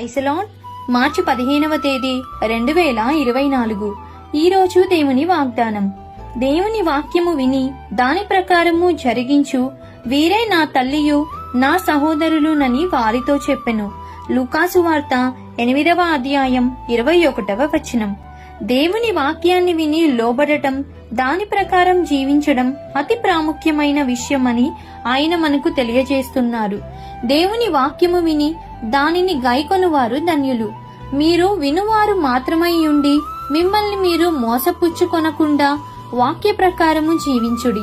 ఐసలాన్ మార్చి పదిహేనవ తేదీ రెండు వేల ఇరవై నాలుగు. ఈ రోజు దేవుని వాగ్దానం. దేవుని వాక్యము విని దాని ప్రకారము జరిగించు. వీరే నా తల్లియు నా సహోదరులునని వారితో చెప్పెను. లుకాసు వార్త ఎనిమిదవ అధ్యాయం ఇరవై ఒకటవ వచనం. దేవుని వాక్యాన్ని విని లోబడటం దాని ప్రకారం జీవించడం అతి ప్రాముఖ్యమైన విషయమని ఆయన మనకు తెలియజేస్తున్నారు. దేవుని వాక్యము విని దానిని గైకొనువారు ధన్యులు. మీరు వినువారు మాత్రమై ఉండి మిమ్మల్ని మీరు మోసపుచ్చుకొనకుండా వాక్య ప్రకారము జీవించుడి.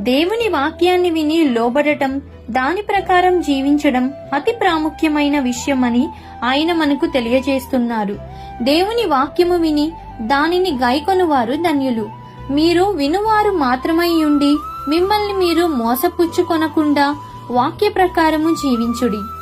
దేవుని వాక్యాన్ని విని లోబడటం దాని ప్రకారం జీవించడం అతి ప్రాముఖ్యమైన విషయమని ఆయన మనకు తెలియజేస్తున్నారు. దేవుని వాక్యము విని దానిని గైకొనువారు ధన్యులు. మీరు వినువారు మాత్రమై ఉండి మిమ్మల్ని మీరు మోసపుచ్చుకొనకుండా వాక్య ప్రకారము జీవించుడి.